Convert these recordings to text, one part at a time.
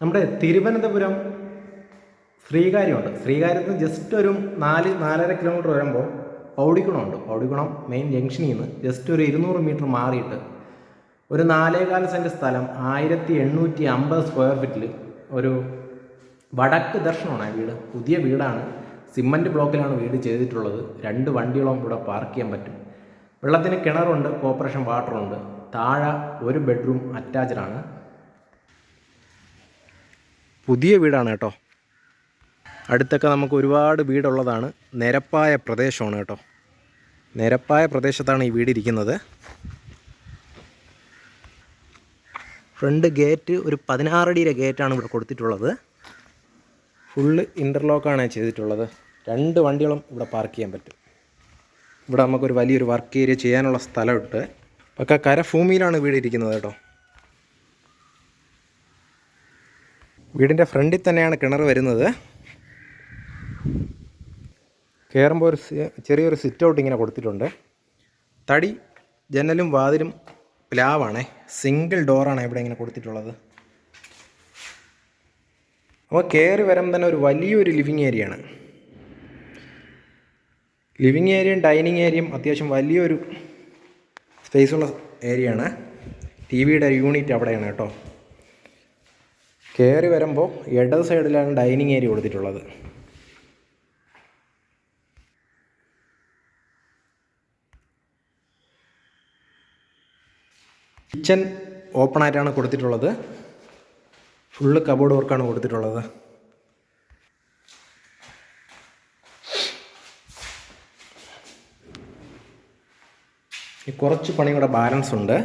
നമ്മുടെ തിരുവനന്തപുരം ശ്രീകാര്യമുണ്ട്. ശ്രീകാര്യത്തിന് ജസ്റ്റ് ഒരു നാല് നാലര കിലോമീറ്റർ വരുമ്പോൾ പൗടിക്കുണമുണ്ട് പൗടിക്കുണം മെയിൻ ജംഗ്ഷനിൽ നിന്ന് ജസ്റ്റ് ഒരു ഇരുന്നൂറ് മീറ്റർ മാറിയിട്ട് ഒരു നാലേകാൽ സെന്റ് സ്ഥലം ആയിരത്തി എണ്ണൂറ്റി അമ്പത് സ്ക്വയർ ഫീറ്റിൽ ഒരു വടക്ക് ദർശനമാണ് ആ വീട്. പുതിയ വീടാണ്. സിമന്റ് ബ്ലോക്കിലാണ് വീട് ചെയ്തിട്ടുള്ളത്. രണ്ട് വണ്ടികളും ഇവിടെ പാർക്ക് ചെയ്യാൻ പറ്റും. വെള്ളത്തിന് കിണറുണ്ട് കോർപ്പറേഷൻ വാട്ടറുണ്ട് താഴെ ഒരു ബെഡ്റൂം അറ്റാച്ച്ഡ് ആണ്. പുതിയ വീടാണ് കേട്ടോ. അടുത്തൊക്കെ നമുക്ക് ഒരുപാട് വീടുള്ളതാണ് നിരപ്പായ പ്രദേശമാണ് കേട്ടോ. നിരപ്പായ പ്രദേശത്താണ് ഈ വീട് ഇരിക്കുന്നത്. ഫ്രണ്ട് ഗേറ്റ് ഒരു പതിനാറടിയിലെ ഗേറ്റാണ് ഇവിടെ കൊടുത്തിട്ടുള്ളത്. ഫുള്ള് ഇന്റർലോക്കാണ് ചെയ്തിട്ടുള്ളത്. രണ്ട് വണ്ടികളും ഇവിടെ പാർക്ക് ചെയ്യാൻ പറ്റും. ഇവിടെ നമുക്കൊരു വലിയൊരു വർക്ക് ഏരിയ ചെയ്യാനുള്ള സ്ഥലമുണ്ട്. ഒക്കെ കരഭൂമിയിലാണ് വീട് ഇരിക്കുന്നത് കേട്ടോ. വീടിന്റെ ഫ്രണ്ടിൽ തന്നെയാണ് കിണർ വരുന്നത്. കയറുമ്പോൾ ഒരു ചെറിയൊരു സിറ്റ് ഔട്ട് ഇങ്ങനെ കൊടുത്തിട്ടുണ്ട്. തടി ജനലും വാതിലും പ്ലാവാണേ. സിംഗിൾ ഡോറാണ് ഇവിടെ ഇങ്ങനെ കൊടുത്തിട്ടുള്ളത്. അപ്പോൾ കയറി വരുമ്പോൾ തന്നെ ഒരു വലിയൊരു ലിവിങ് ഏരിയയാണ് ലിവിങ് ഏരിയയും ഡൈനിങ് ഏരിയയും അത്യാവശ്യം വലിയൊരു സ്പേസുള്ള ഏരിയയാണ് ടി വിയുടെ യൂണിറ്റ് അവിടെയാണ് കേട്ടോ. കയറി വരുമ്പോൾ ഇടത് സൈഡിലാണ് ഡൈനിങ് ഏരിയ കൊടുത്തിട്ടുള്ളത്. കിച്ചൺ ഓപ്പൺ ആയിട്ടാണ് കൊടുത്തിട്ടുള്ളത്. ഫുള്ള് കബോർഡ് വർക്കാണ് കൊടുത്തിട്ടുള്ളത്. കുറച്ച് പണിയുടെ ബാലൻസ് ഉണ്ട്.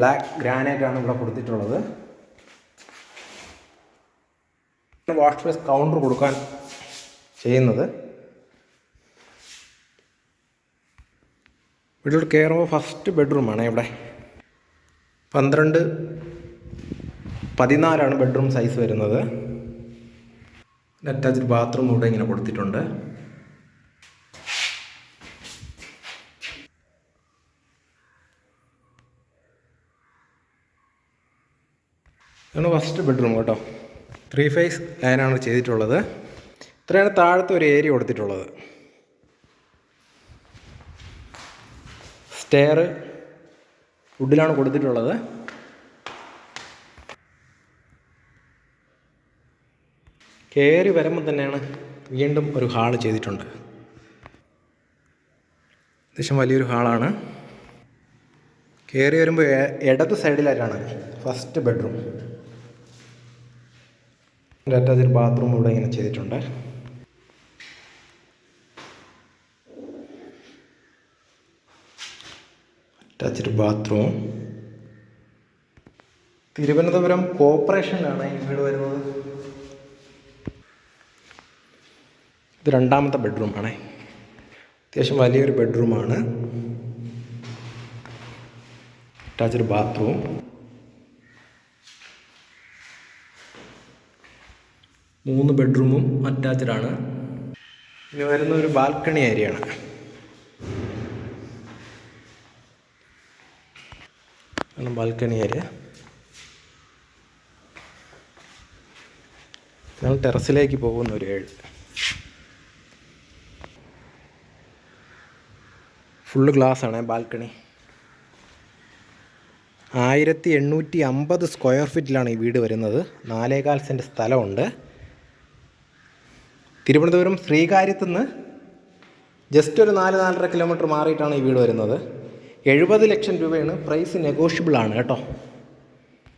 ബ്ലാക്ക് ഗ്രാനൈറ്റ് ആണ് ഇവിടെ കൊടുത്തിട്ടുള്ളത്. വാഷ് ബേസ് കൗണ്ടർ കൊടുക്കാൻ ചെയ്യുന്നത്. വീട്ടിലോട്ട് കയറുമ്പോൾ ഫസ്റ്റ് ബെഡ്റൂമാണ് ഇവിടെ. പന്ത്രണ്ട് പതിനാലാണ് ബെഡ്റൂം സൈസ് വരുന്നത്. അറ്റാച്ച്ഡ് ബാത്റൂം ഇവിടെ ഇങ്ങനെ കൊടുത്തിട്ടുണ്ട്. ഇതാണ് ഫസ്റ്റ് ബെഡ്റൂം കേട്ടോ. ത്രീ ഫേസ് ലൈനാണ് ചെയ്തിട്ടുള്ളത്. ഇത്രയാണ് താഴത്തെ ഒരു ഏരിയ കൊടുത്തിട്ടുള്ളത്. സ്റ്റെയർ വുഡിലാണ് കൊടുത്തിട്ടുള്ളത്. കയറി വരുമ്പോൾ തന്നെയാണ് വീണ്ടും ഒരു ഹാൾ ചെയ്തിട്ടുണ്ട്. അത്യാവശ്യം വലിയൊരു ഹാളാണ് കയറി വരുമ്പോൾ ഇടത് സൈഡിലായിട്ടാണ് ഫസ്റ്റ് ബെഡ്റൂം അറ്റാച്ച്ഡ് ബാത്റൂം ഇവിടെ ഇങ്ങനെ ചെയ്തിട്ടുണ്ട്. അറ്റാച്ച്ഡ് ബാത്റൂം തിരുവനന്തപുരം കോർപ്പറേഷനിലാണ് ഈ വീട് വരുന്നത്. ഇത് രണ്ടാമത്തെ ബെഡ്റൂമാണ് അത്യാവശ്യം വലിയൊരു ബെഡ്റൂമാണ് അറ്റാച്ച്ഡ് ബാത്റൂം മൂന്ന് ബെഡ്റൂമും അറ്റാച്ച്ഡ് ആണ്. ഇനി വരുന്ന ഒരു ബാൽക്കണി ഏരിയ ആണ്. ബാൽക്കണി ഏരിയ ഞങ്ങൾ ടെറസിലേക്ക് പോകുന്ന ഒരു ഏഴ്. ഫുള്ള് ഗ്ലാസ് ആണ് ബാൽക്കണി. ആയിരത്തി എണ്ണൂറ്റി അമ്പത് സ്ക്വയർ ഫീറ്റിലാണ് ഈ വീട് വരുന്നത്. നാലേകാൽ സെന്റ് സ്ഥലമുണ്ട്. തിരുവനന്തപുരം ശ്രീകാര്യത്തു നിന്ന് ജസ്റ്റ് ഒരു നാല് നാലര കിലോമീറ്റർ മാറിയിട്ടാണ് ഈ വീട് വരുന്നത്. എഴുപത് ലക്ഷം രൂപയാണ് പ്രൈസ് നെഗോഷ്യബിൾ ആണ് കേട്ടോ.